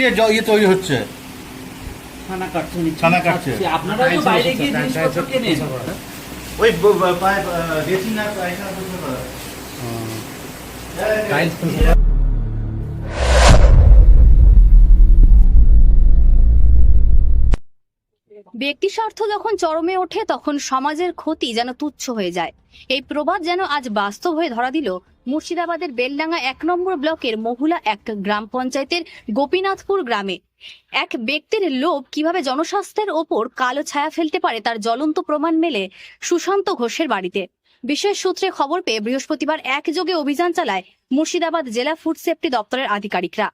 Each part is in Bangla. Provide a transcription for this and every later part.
দিয়ে ইয়ে তৈরি হচ্ছে। ছানা কাটছে ছানা কাটছে। আপনারা তো বাইরে গিয়ে জিনিসপত্র কেনেন? ওই পাইপ ড্রেসিং আর পায়খানা পরিষ্কার করা। ব্যক্তি স্বার্থ যখন চরমে ওঠে তখন সমাজের ক্ষতি যেন তুচ্ছ হয়ে যায়। এই প্রবাদ যেন আজ বাস্তব হয়ে ধরা দিল মুর্শিদাবাদের বেলডাঙ্গা এক নম্বর ব্লকের মহুলা এক গ্রাম পঞ্চায়েতের গোপীনাথপুর গ্রামে। এক ব্যক্তির লোভ কীভাবে জনস্বাস্থ্যের ওপর কালো ছায়া ফেলতে পারে তার জ্বলন্ত প্রমাণ মেলে সুশান্ত ঘোষের বাড়িতে। বিশেষ সূত্রে খবর পেয়ে বৃহস্পতিবার একযোগে অভিযান চালায় মুর্শিদাবাদ জেলা ফুড সেফটি দপ্তরের আধিকারিকরা।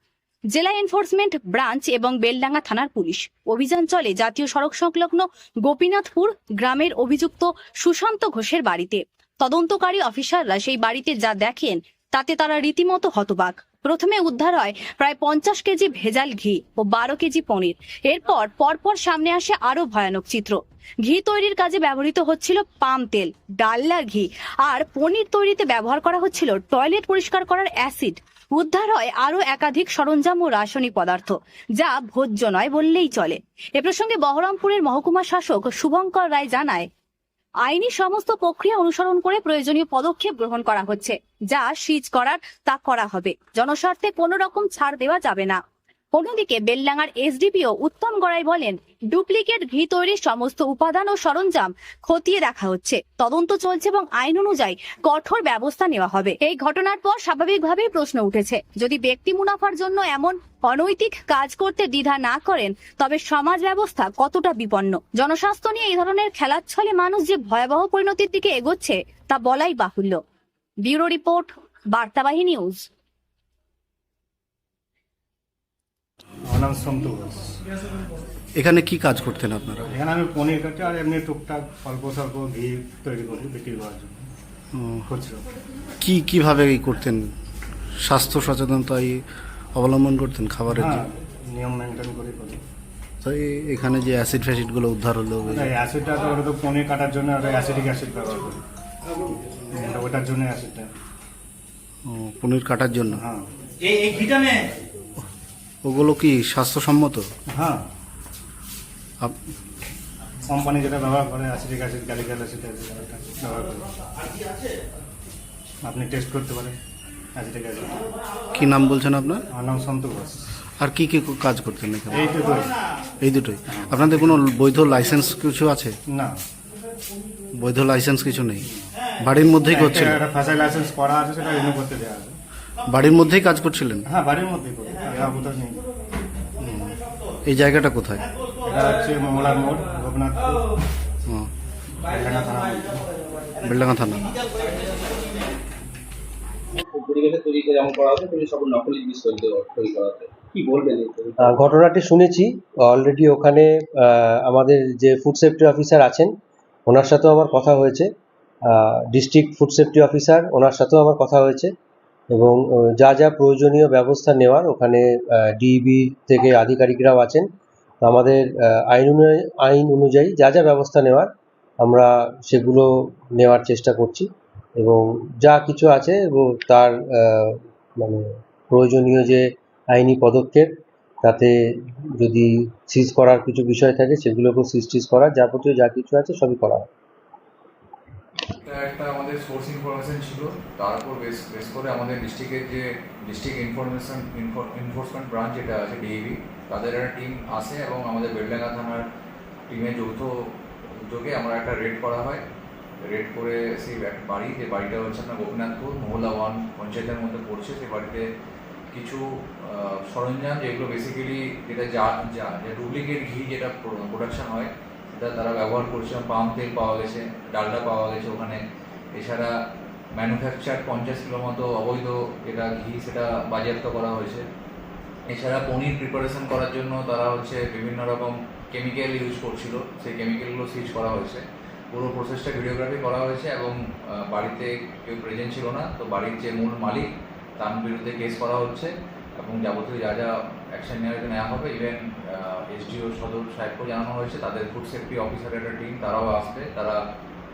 জেলা এনফোর্সমেন্ট ব্রাঞ্চ এবং বেলডাঙ্গা থানার পুলিশ। অভিযান চলে জাতীয় সড়ক সংলগ্ন গোপীনাথপুর গ্রামের অভিযুক্ত সুশান্ত ঘোষের বাড়িতে। তদন্তকারী অফিসাররা সেই বাড়িতে যা দেখেন, তাতে তারা রীতিমতো হতবাক। প্রথমে উদ্ধার হয় প্রায় পঞ্চাশ কেজি ভেজাল ঘি ও বারো কেজি পনির। এরপর, পরপর সামনে আসে আরও ভয়ানক চিত্র। ঘি তৈরির কাজে ব্যবহৃত হচ্ছিল পাম তেল ডাল্লার ঘি, আর পনির তৈরিতে ব্যবহার করা হচ্ছিল টয়লেট পরিষ্কার করার অ্যাসিড। উদ্ধার হয় আরও একাধিক সরঞ্জাম ও রাসায়নিক পদার্থ, যা ভোজ্য নয় বললেই চলে। এ প্রসঙ্গে বহরমপুরের মহকুমা শাসক শুভঙ্কর রায় জানায় আইনি সমস্ত প্রক্রিয়া অনুসরণ করে প্রয়োজনীয় পদক্ষেপ গ্রহণ করা হচ্ছে। যা সিজ করার তা করা হবে। জনস্বার্থে কোনো রকম ছাড় দেওয়া যাবে না। অন্যদিকে বেলডাঙ্গার এসডিপিও উত্তম গড়াই বলেন, ডুপ্লিকেট ঘি তৈরির সমস্ত উপাদান ও সরঞ্জাম খতিয়ে দেখা হচ্ছে। তদন্ত চলছে এবং আইন অনুযায়ী কঠোর ব্যবস্থা নেওয়া হবে। এই ঘটনার পর স্বাভাবিকভাবেই প্রশ্ন উঠেছে, যদি ব্যক্তি মুনাফার জন্য এমন অনৈতিক কাজ করতে দ্বিধা না করেন, তবে সমাজ ব্যবস্থা কতটা বিপন্ন? জনস্বাস্থ্য নিয়ে এই ধরনের খেলার ছলে মানুষ যে ভয়াবহ পরিণতির দিকে এগোচ্ছে, তা বলাই বাহুল্য। ব্যুরো রিপোর্ট, বার্তাবাহী নিউজ। আমার নাম সন্তু ঘোষ। এখানে কি কাজ করতেন আপনারা? এখানে আমি পনির কাটি আর এমনি টুকটাক অল্প স্বল্প ঘি তৈরি করি বিক্রি করার জন্য। খুচরো। কি কীভাবে এই করতেন? স্বাস্থ্য সচেতনতাই অবলম্বন করতেন খাবারের যে হ্যাঁ নিয়ম মেনটেন করে করি। তো এই- এখানে যে অ্যাসিড ফ্যাসিডগুলো উদ্ধার হলো ওই- এই অ্যাসিডটা তো ওটা তো পনির কাটার জন্য ওটা অ্যাসিডিক অ্যাসিড ব্যবহার করি। ওটা ওটার জন্য অ্যাসিডটা। ও, পনির কাটার জন্য? হ্যাঁ। এই এই ঘিটা নে ওগুলো কি স্বাস্থ্যসম্মত? হ্যাঁ। কোম্পানি যেটা ব্যবহার করে অ্যাসিডিক অ্যাসিড গ্যালিক্যাল অ্যাসিড ব্যবহার করে। আপনি টেস্ট করতে পারেন অ্যাসিডিক অ্যাসিড কি নাম বলছেন আপনার? আমার নাম সন্তু ঘোষ। আর কি কি কাজ করতেন এখানে? এই তো এই দুটোই। আপনাদের কোনো বৈধ লাইসেন্স কিছু আছে? না। বৈধ লাইসেন্স কিছু নেই? বাড়ির মধ্যেই করছে একটা লাইসেন্স করা আছে সেটা রিনিউ করতে দেওয়া আছে। বাড়ির মধ্যেই কাজ করছিলেন? হ্যাঁ বাড়ির মধ্যেই করি। এরা কোথাও নেই। এই জায়গাটা কোথায়? এটা হচ্ছে মোড় গোপনাথপুর। থানা। বেলডাঙ্গা থানা। পরিবেশে তৈরি করে যেমন করা হচ্ছে তেমনি সব নকলি জিনিস তৈরি করা- তৈরি করা হচ্ছে কি বলবেন এই তৈরি? আহ, ঘটনাটি শুনেছি। অলরেডি ওখানে আহ, আমাদের যে ফুড সেফটি অফিসার আছেন ওনার সাথেও আমার কথা হয়েছে। ডিস্ট্রিক্ট ফুড সেফটি অফিসার ওনার সাথেও আমার কথা হয়েছে। এবং যা যা প্রয়োজনীয় ব্যবস্থা নেওয়ার ওখানে ডিবি থেকে আধিকারিকরাও আছেন। আমাদের আইন আইন অনুযায়ী যা যা ব্যবস্থা নেওয়ার আমরা সেগুলো নেওয়ার চেষ্টা করছি এবং যা কিছু আছে এবং তার মানে প্রয়োজনীয় যে আইনি পদক্ষেপ তাতে যদি সিজ করার কিছু বিষয় থাকে সেগুলোকেও সিজ টিজ করার যাবতীয় যা কিছু আছে সবই করা হয়। একটা আমাদের সোর্স ইনফরমেশন ছিল। তার উপর বেস বেস করে আমাদের ডিস্ট্রিক্টের যে ডিস্ট্রিক্ট ইনফরমেশন এনফোর্সমেন্ট ব্রাঞ্চ যেটা আছে ডিএবি তাদের একটা টিম আসে এবং আমাদের বেলডাঙ্গা থানার টিমের যৌথ উদ্যোগে আমরা একটা রেড করা হয়। রেড করে সেই এক বাড়ি, যে বাড়িটা হচ্ছে আপনার গোপীনাথপুর মহলা ওয়ান পঞ্চায়েতের মধ্যে পড়ছে। সেই বাড়িতে কিছু সরঞ্জাম যেগুলো বেসিক্যালি যেটা যা যা, যে ডুপ্লিকেট ঘি যেটা প্রোডাকশন হয়, সেটা তারা ব্যবহার করছে। পাম তেল পাওয়া গেছে, ডালডা পাওয়া গেছে ওখানে। এছাড়া ম্যানুফ্যাকচার পঞ্চাশ কিলো মতো অবৈধ এটা ঘি সেটা বাজেয়াপ্ত করা হয়েছে। এছাড়া পনির প্রিপারেশন করার জন্য তারা হচ্ছে বিভিন্ন রকম কেমিক্যাল ইউজ করছিল। সেই কেমিক্যালগুলো সিজ করা হয়েছে। পুরো প্রসেসটা ভিডিওগ্রাফি করা হয়েছে এবং বাড়িতে কেউ প্রেজেন্ট ছিল না। তো বাড়ির যে মূল মালিক, তার বিরুদ্ধে কেস করা হচ্ছে এবং যাবতীয় যা যা অ্যাকশন নেওয়া নেওয়া হবে ইভেন এসডিও সদর সাহেবকেও জানানো হয়েছে। তাদের ফুড সেফটি অফিসারের একটা টিম তারাও আসবে। তারা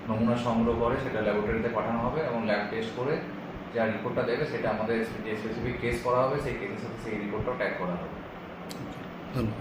নমুনা সংগ্রহ করে, সেটা ল্যাবরেটরিতে পাঠানো হবে এবং ল্যাব টেস্ট করে যা রিপোর্টটা দেবে, সেটা আমাদের যে স্পেসিফিক টেস্ট করা হবে, সেই টেস্টের সাথে সেই রিপোর্টটাও ট্যাগ করা হবে। ধন্যবাদ।